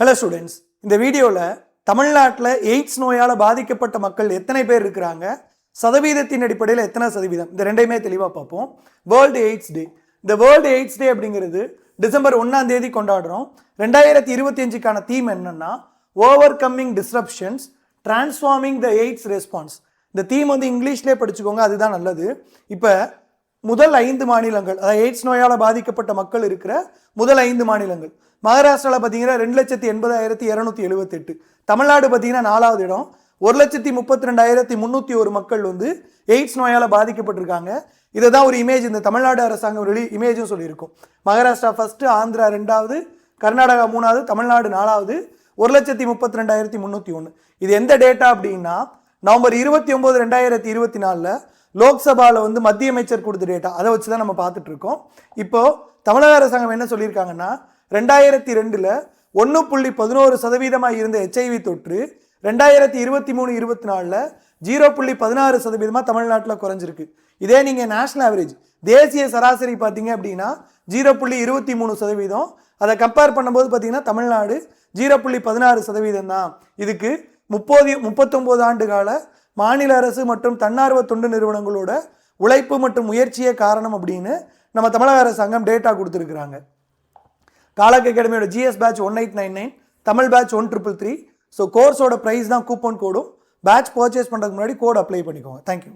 Hello students இந்த வீடியோவில் தமிழ்நாட்டில் எய்ட்ஸ் நோயால் பாதிக்கப்பட்ட மக்கள் எத்தனை பேர் இருக்கிறாங்க? சதவீதத்தின் அடிப்படையில் எத்தனை சதவீதம்? இந்த ரெண்டையுமே தெளிவாக பார்ப்போம். வேர்ல்டு எய்ட்ஸ் டே இந்த வேர்ல்டு எய்ட்ஸ் டே அப்படிங்கிறது டிசம்பர் ஒன்றாம் தேதி கொண்டாடுறோம். ரெண்டாயிரத்தி இருபத்தி அஞ்சுக்கான தீம் என்னன்னா overcoming disruptions transforming the AIDS response இந்த தீம் வந்து இங்கிலீஷ்லேயே படிச்சுக்கோங்க அதுதான் நல்லது. இப்போ முதல் ஐந்து மாநிலங்கள் அதாவது எய்ட்ஸ் நோயால் பாதிக்கப்பட்ட மக்கள் இருக்கிற முதல் ஐந்து மாநிலங்கள். மகாராஷ்டிராவில் பார்த்தீங்கன்னா ரெண்டு லட்சத்தி எண்பதாயிரத்தி இரநூத்தி எழுபத்தெட்டு தமிழ்நாடு பார்த்தீங்கன்னா நாலாவது இடம். ஒரு லட்சத்தி முப்பத்தி ரெண்டாயிரத்தி முந்நூற்றி ஒரு மக்கள் வந்து எய்ட்ஸ் நோயால் பாதிக்கப்பட்டிருக்காங்க. இதை தான் ஒரு இமேஜ் இந்த தமிழ்நாடு அரசாங்கம் வெளி இமேஜும் சொல்லியிருக்கும். மகாராஷ்டிரா ஃபஸ்ட்டு ஆந்திரா ரெண்டாவது கர்நாடகா மூணாவது தமிழ்நாடு நாலாவது ஒரு லட்சத்தி முப்பத்தி ரெண்டாயிரத்தி முந்நூற்றி ஒன்று இது எந்த டேட்டா அப்படின்னா நவம்பர் இருபத்தி ஒம்பது ரெண்டாயிரத்தி இருபத்தி நாலில் லோக்சபாவில் வந்து மத்திய அமைச்சர் கொடுத்த டேட்டா அதை வச்சு தான் நம்ம பார்த்துட்டு இருக்கோம் இப்போது தமிழக அரசாங்கம் என்ன சொல்லியிருக்காங்கன்னா ரெண்டாயிரத்தி ரெண்டில் ஒன்று புள்ளி பதினோரு சதவீதமாக இருந்த ஹெச்ஐவி தொற்று ரெண்டாயிரத்தி இருபத்தி மூணு இருபத்தி நாலில் ஜீரோ புள்ளி பதினாறு சதவீதமாக தமிழ்நாட்டில் குறைஞ்சிருக்கு. இதே நீங்கள் நேஷனல் ஆவரேஜ் தேசிய சராசரி பார்த்தீங்க அப்படின்னா ஜீரோ புள்ளி இருபத்தி மூணு சதவீதம். அதை கம்பேர் பண்ணும்போது பார்த்தீங்கன்னா தமிழ்நாடு ஜீரோ புள்ளி பதினாறு சதவீதம் தான் இதுக்கு முப்பது முப்பத்தொம்போது ஆண்டு கால மாநில அரசு மற்றும் தன்னார்வ தொண்டு நிறுவனங்களோட உழைப்பு மற்றும் முயற்சியே காரணம் அப்படின்னு நம்ம தமிழக அரசாங்கம் டேட்டா கொடுத்துருக்குறாங்க. காலக் அகாடமியோட GS batch one eight nine nine Tamil batch one triple three so கோர்ஸோட price தான் கூப்பன் கோடும் பேட்ச் பர்ச்சேஸ் பண்ணுறதுக்கு முன்னாடி கோட் அப்ளை பண்ணிக்கோங்க. தேங்க்யூ